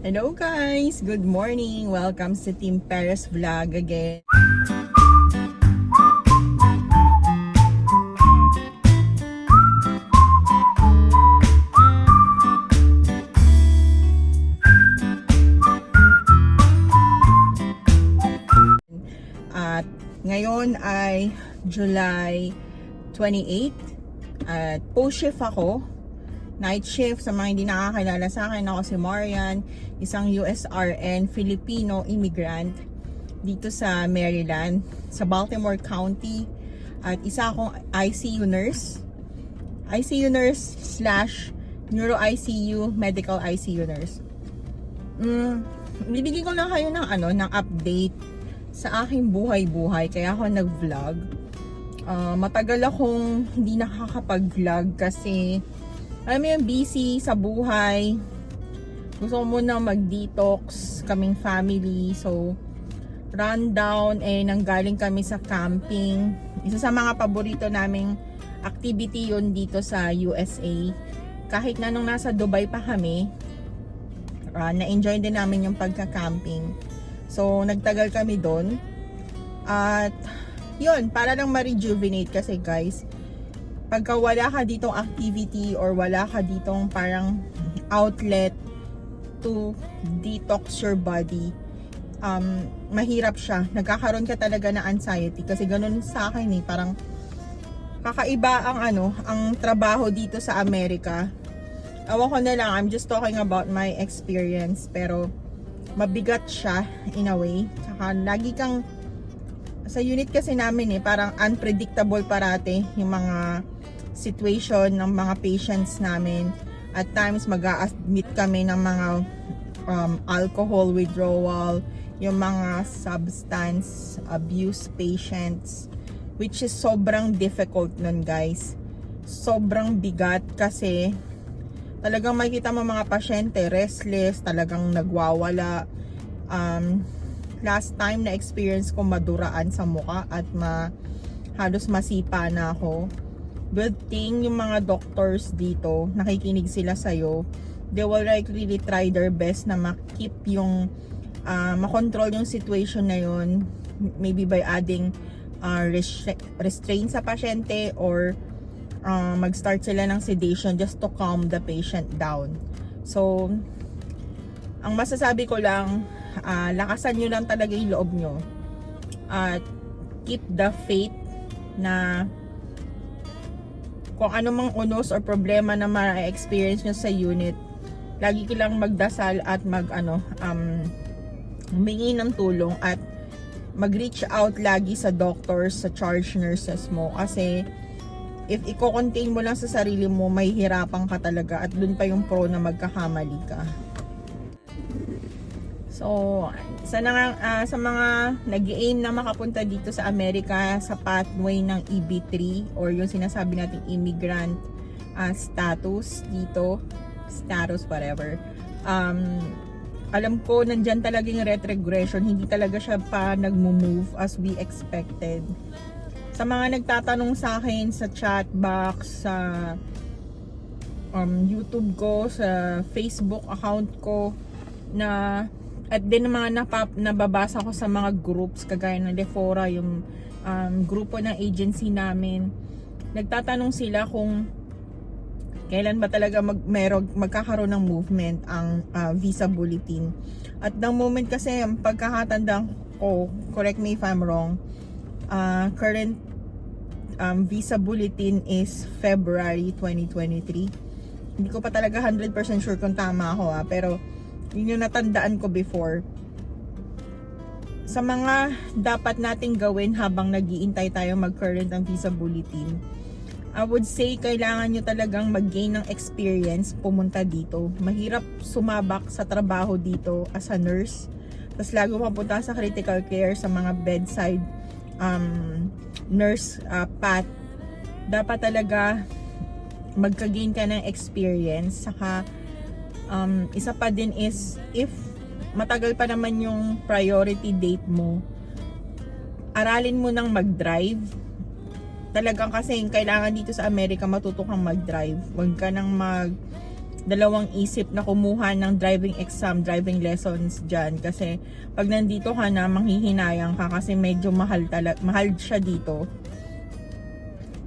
Hello guys! Good morning! Welcome sa Team Paris Vlog again. At ngayon ay July 28 at post shift ako night shift sa mga hindi nakakilala sa akin. Ako si Marian isang USRN Filipino immigrant dito sa Maryland sa Baltimore County. At isa akong ICU nurse. ICU nurse slash neuro ICU medical ICU nurse. Mm, bibigyan ko lang kayo ng ano ng update sa aking buhay-buhay. Kaya ako nag-vlog. Ah, matagal akong hindi nakakapag-vlog kasi alam mo yung busy sa buhay. Gusto ko muna mag-detox kaming family. So, rundown eh nanggaling kami sa camping. Isa sa mga paborito naming activity yun dito sa USA. Kahit na nung nasa Dubai pa kami, ah, na-enjoy din namin yung pagka-camping. So, nagtagal kami doon. At yun, para lang ma-rejuvenate kasi guys, pagka wala ka ditong activity or wala ka ditong parang outlet to detox your body, um, mahirap siya. Nagkakaroon ka talaga ng anxiety kasi ganun sa akin eh, parang kakaiba ang ano, ang trabaho dito sa Amerika. Awan ko na lang, I'm just talking about my experience, pero mabigat siya in a way. Tsaka lagi kang sa unit kasi namin eh, parang unpredictable parate yung mga situation ng mga patients namin. At times mag admit kami ng mga um, alcohol withdrawal, yung mga substance abuse patients, which is sobrang difficult nun guys. Sobrang bigat kasi talagang makikita mo mga pasyente restless, talagang nagwawala. Um, last time na experience ko maduraan sa muka at ma halos masipa na ako. Good thing yung mga doctors dito, nakikinig sila sa'yo. They will like really try their best na makip yung uh, makontrol yung situation na yun. Maybe by adding uh, restra- restraint sa pasyente or uh, mag-start sila ng sedation just to calm the patient down. So, ang masasabi ko lang, uh, lakasan nyo lang talaga yung loob nyo. At keep the faith na kung ano mang unos or problema na ma-experience nyo sa unit, lagi ko magdasal at mag ano, um, humingi ng tulong at mag-reach out lagi sa doctors, sa charge nurses mo kasi if i-contain mo lang sa sarili mo, may hirapan ka talaga at dun pa yung pro na magkakamali ka. So, sa, nga, ah, sa mga nag-aim na makapunta dito sa Amerika sa pathway ng EB3 or yung sinasabi nating immigrant ah, status dito, status whatever. Um, alam ko nandyan talaga yung retrogression, hindi talaga siya pa nagmo-move as we expected. Sa mga nagtatanong sa akin sa chat box, sa um, YouTube ko, sa Facebook account ko na at din mga napap, nababasa ko sa mga groups kagaya ng Defora, yung um, grupo ng agency namin. Nagtatanong sila kung kailan ba talaga mag, merog, magkakaroon ng movement ang uh, visa bulletin. At the moment kasi ang pagkakatanda ko, correct me if I'm wrong, uh, current um, visa bulletin is February 2023. Hindi ko pa talaga 100% sure kung tama ako ha, pero yun yung natandaan ko before. Sa mga dapat nating gawin habang nagiintay tayo mag-current ng visa bulletin, I would say kailangan nyo talagang mag-gain ng experience pumunta dito. Mahirap sumabak sa trabaho dito as a nurse. Tapos lagi mapunta sa critical care, sa mga bedside um, nurse uh, path. Dapat talaga magka-gain ka ng experience. Saka um, isa pa din is if matagal pa naman yung priority date mo, aralin mo nang mag-drive. Talagang kasi kailangan dito sa Amerika matuto kang mag-drive. Huwag ka nang mag dalawang isip na kumuha ng driving exam, driving lessons dyan. Kasi pag nandito ka na, manghihinayang ka kasi medyo mahal, tala- mahal siya dito.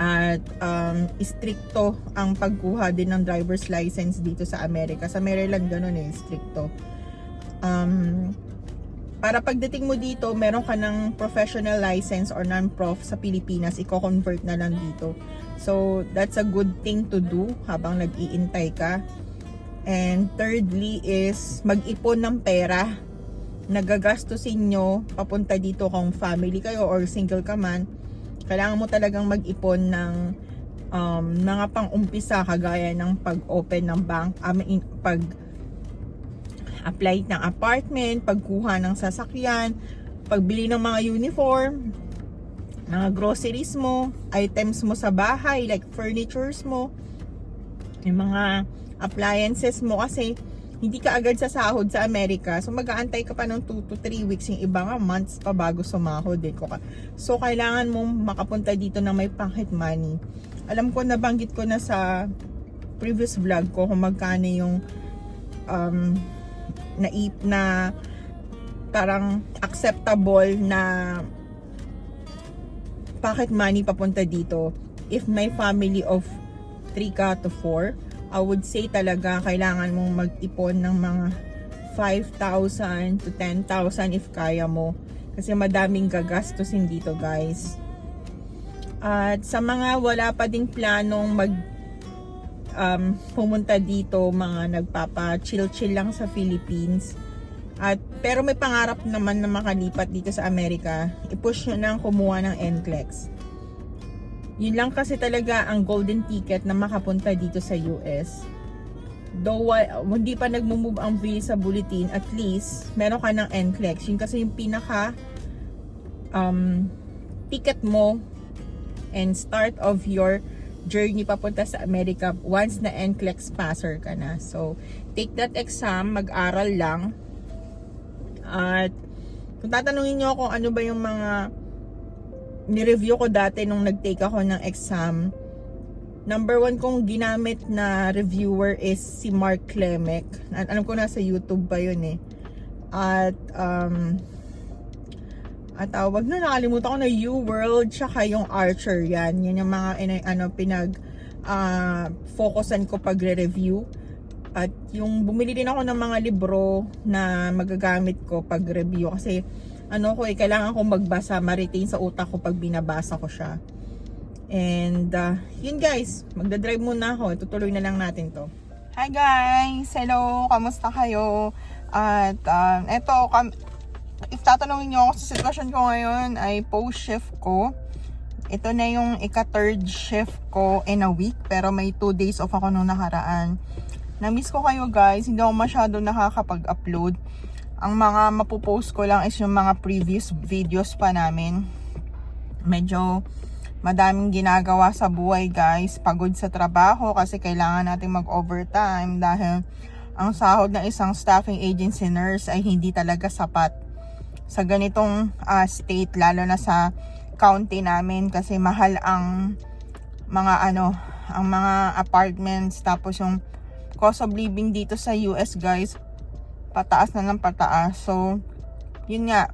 At um, stricto ang pagkuha din ng driver's license dito sa Amerika. Sa Maryland, ganun eh, stricto. Um, para pagdating mo dito, meron ka ng professional license or non-prof sa Pilipinas, i-convert na lang dito. So, that's a good thing to do habang nag-iintay ka. And thirdly is mag-ipon ng pera. Nagagastusin nyo papunta dito kung family kayo or single ka man. Kailangan mo talagang mag-ipon ng um, mga pang-umpisa kagaya ng pag-open ng bank, I mean, pag apply ng apartment, pagkuha ng sasakyan, pagbili ng mga uniform, mga groceries mo, items mo sa bahay, like furnitures mo, yung mga appliances mo kasi hindi ka agad sa sahod sa Amerika. So mag-aantay ka pa ng 2 to 3 weeks, yung iba nga months pa bago sumahod eh. So kailangan mo makapunta dito na may pocket money. Alam ko nabanggit ko na sa previous vlog ko kung magkano yung um, naip na parang acceptable na pocket money papunta dito if may family of 3 ka to 4 I would say talaga kailangan mong mag-ipon ng mga 5,000 to 10,000 if kaya mo kasi madaming gagastusin dito guys at sa mga wala pa ding planong mag um, pumunta dito, mga nagpapa chill-chill lang sa Philippines. At pero may pangarap naman na makalipat dito sa Amerika, i-push nyo nang kumuha ng NCLEX. Yun lang kasi talaga ang golden ticket na makapunta dito sa US. Though hindi pa nagmo-move ang visa bulletin, at least meron ka ng NCLEX. Yun kasi yung pinaka um, ticket mo and start of your journey papunta sa Amerika once na NCLEX passer ka na. So, take that exam, mag-aral lang. At kung tatanungin nyo kung ano ba yung mga ni-review ko dati nung nag-take ako ng exam, number one kong ginamit na reviewer is si Mark Klemek. At alam ko nasa YouTube pa yun eh. At um, at tawag na nakalimutan ko na U-World tsaka yung Archer yan. Yan yung mga ina- ano, pinag ah, focusan ko pag review At yung bumili din ako ng mga libro na magagamit ko pag review kasi ano ko eh, kailangan ko magbasa, ma-retain sa utak ko pag binabasa ko siya. And uh, yun guys, magdadrive muna ako. Tutuloy na lang natin to. Hi guys! Hello! Kamusta kayo? At um, eto, kam- if tatanungin nyo ako sa sitwasyon ko ngayon ay post-shift ko. Ito na yung ika-third shift ko in a week pero may 2 days off ako nung nakaraan. Na-miss ko kayo guys, hindi ako masyado nakakapag-upload. Ang mga mapopost ko lang is yung mga previous videos pa namin. Medyo madaming ginagawa sa buhay guys. Pagod sa trabaho kasi kailangan natin mag-overtime dahil ang sahod ng isang staffing agency nurse ay hindi talaga sapat sa ganitong ah, state lalo na sa county namin kasi mahal ang mga ano ang mga apartments tapos yung cost of living dito sa US guys pataas na ng pataas. So yun nga.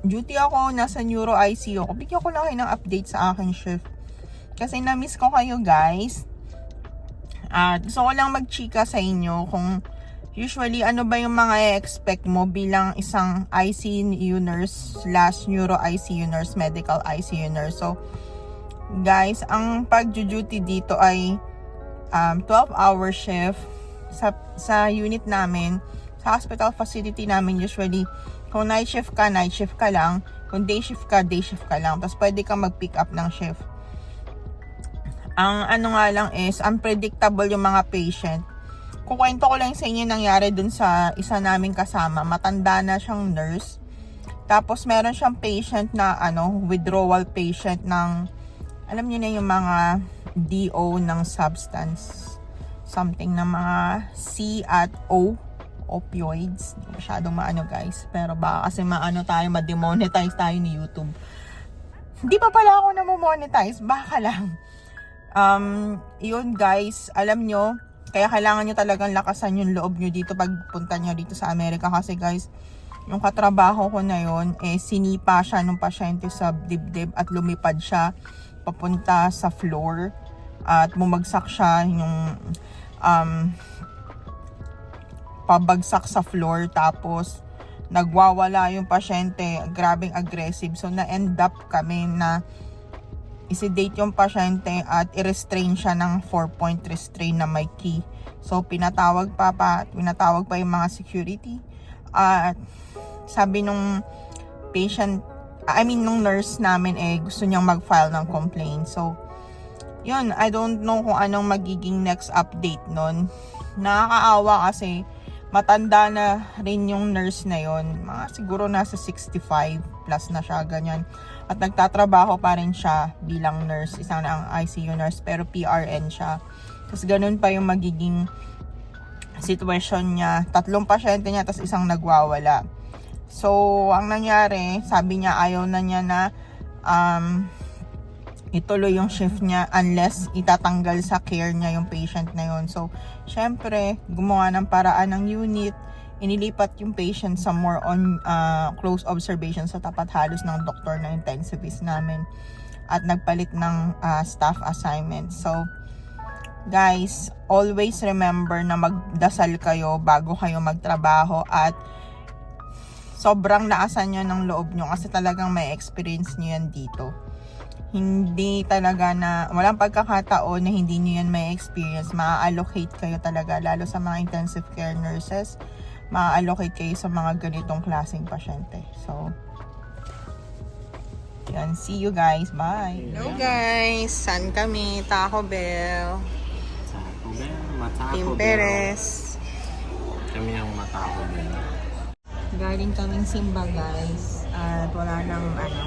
Duty ako nasa neuro ICU ko bigyan ko lang kayo ng update sa akin shift kasi na-miss ko kayo guys. At gusto ko lang magchika sa inyo kung usually ano ba yung mga expect mo bilang isang ICU nurse slash neuro ICU nurse, medical ICU nurse. So, guys, ang pag-duty dito ay um, 12 hour shift sa, sa unit namin. Sa hospital facility namin usually, kung night shift ka, night shift ka lang. Kung day shift ka, day shift ka lang. Tapos pwede ka mag-pick up ng shift. Ang ano nga lang is, unpredictable yung mga patient. Kukwento ko lang sa inyo nangyari dun sa isa naming kasama. Matanda na siyang nurse. Tapos meron siyang patient na ano, withdrawal patient ng, alam niyo na yung mga DO ng substance. Something na mga C at O opioids. Masyadong maano guys. Pero baka kasi maano tayo, ma-demonetize tayo ni YouTube. Hindi pa pala ako na monetize Baka lang. Um, yun guys, alam nyo, Kaya kailangan nyo talagang lakasan yung loob nyo dito pag punta nyo dito sa Amerika. Kasi guys, yung katrabaho ko na yon eh sinipa siya nung pasyente sa dibdib at lumipad siya papunta sa floor at bumagsak siya yung um, pabagsak sa floor tapos nagwawala yung pasyente, grabing aggressive. So na-end up kami na isedate yung pasyente at i-restrain siya ng 4-point restrain na may key. So pinatawag pa pa, pinatawag pa yung mga security. At sabi nung patient, I mean nung nurse namin eh gusto niyang mag-file ng complaint. So yun, I don't know kung anong magiging next update nun. Nakakaawa kasi matanda na rin yung nurse na yon mga siguro nasa 65 plus na siya ganyan. At nagtatrabaho pa rin siya bilang nurse isang ang ICU nurse pero PRN siya. Tapos ganun pa yung magiging situation niya. Tatlong pasyente niya tapos isang nagwawala. So ang nangyari sabi niya ayaw na niya na um, ituloy yung shift niya unless itatanggal sa care niya yung patient na yun. So, syempre, gumawa ng paraan ng unit, inilipat yung patient sa more on uh, close observation sa tapat halos ng doktor na intensivist namin at nagpalit ng uh, staff assignment. So, guys, always remember na magdasal kayo bago kayo magtrabaho at sobrang laasan nyo ng loob nyo kasi talagang may experience nyo yan dito hindi talaga na, walang pagkakataon na hindi nyo yan may experience. Ma-allocate kayo talaga, lalo sa mga intensive care nurses. Ma-allocate kayo sa mga ganitong klaseng pasyente. So, yan. See you guys. Bye. Hello guys. San kami? Taco Bell. Taco Bell, Mataco Bell. Perez. Kami ang Mataco Bell. Galing kaming Simba guys. At wala nang ano,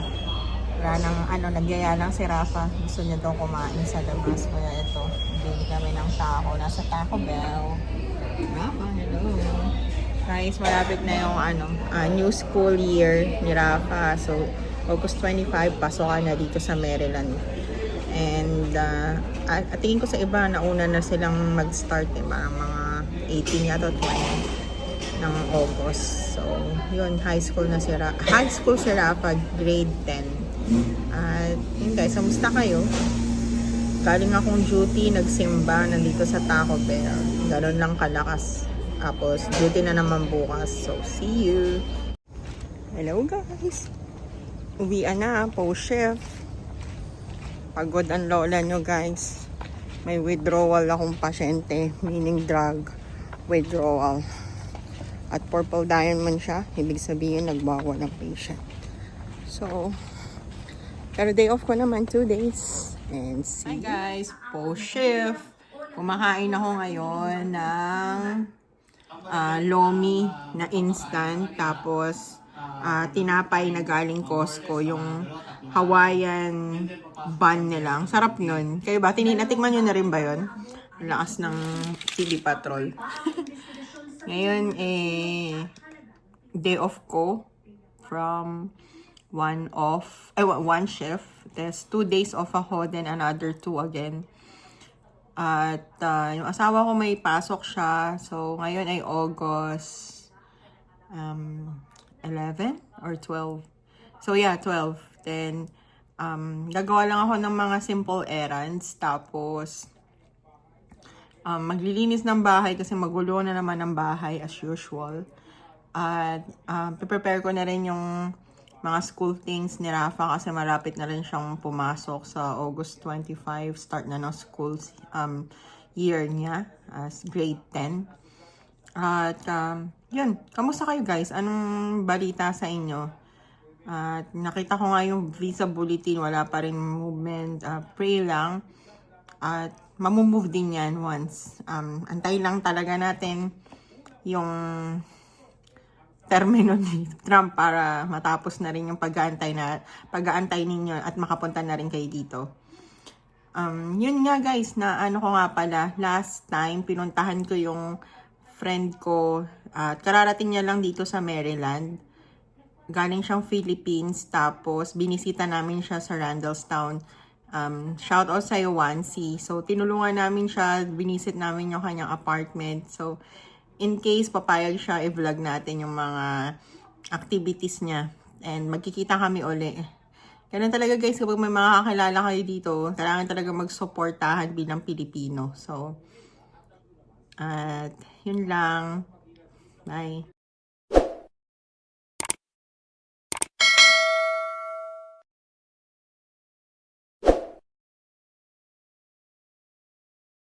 wala nang ano, nagyaya lang si Rafa. Gusto niya daw kumain sa labas. Kaya ito, bili kami ng taco. Nasa Taco Bell. Rafa, hello. Guys, malapit na yung ano, ah, new school year ni Rafa. So, August 25, pasokan na dito sa Maryland. And, uh, at, at tingin ko sa iba, nauna na silang mag-start eh. Mga 18 yata, 20 ng August. So, yun, high school na si Rafa. High school si Rafa, grade 10. At yun guys, kamusta kayo? Galing akong duty, nagsimba, nandito sa Taco Bell. Ganon lang kalakas. Tapos, duty na naman bukas. So, see you! Hello guys! Uwian na, post shift. Pagod ang lola nyo guys. May withdrawal akong pasyente, meaning drug withdrawal. At purple diamond siya, ibig sabihin nagbawal ng patient. So, pero day off ko naman, two days. And see. Hi guys, post shift. Kumakain ako ngayon ng ah, lomi na instant. Tapos, ah, tinapay na galing Costco. Yung Hawaiian bun nila. Ang sarap nun. Kayo ba? Tini natikman nyo na rin ba yun? Lakas ng chili patrol. Ngayon, eh, day off ko from one off, ay, one shift. There's two days off ako, then another two again. At uh, yung asawa ko may pasok siya. So, ngayon ay August um, 11 or 12. So, yeah, 12. Then, um, gagawa lang ako ng mga simple errands. Tapos, um, maglilinis ng bahay kasi magulo na naman ng bahay as usual. At um, prepare ko na rin yung mga school things ni Rafa kasi malapit na rin siyang pumasok sa August 25. Start na ng school um, year niya as grade 10. At um, yun, kamusta kayo guys? Anong balita sa inyo? At nakita ko nga yung visa bulletin, wala pa rin movement. Uh, pray lang. At mamumove din yan once. Um, antay lang talaga natin yung termino ni Trump para matapos na rin yung pag-aantay na pag-aantay ninyo at makapunta na rin kayo dito. Um, yun nga guys, na ano ko nga pala, last time pinuntahan ko yung friend ko at kararating niya lang dito sa Maryland. Galing siyang Philippines tapos binisita namin siya sa Randallstown Um, shout out sa'yo, Wansi. So, tinulungan namin siya, binisit namin yung kanyang apartment. So, in case papayag siya, i-vlog natin yung mga activities niya. And magkikita kami uli. Ganun talaga guys, kapag may makakakilala kayo dito, kailangan talaga magsuportahan bilang Pilipino. So, at yun lang. Bye.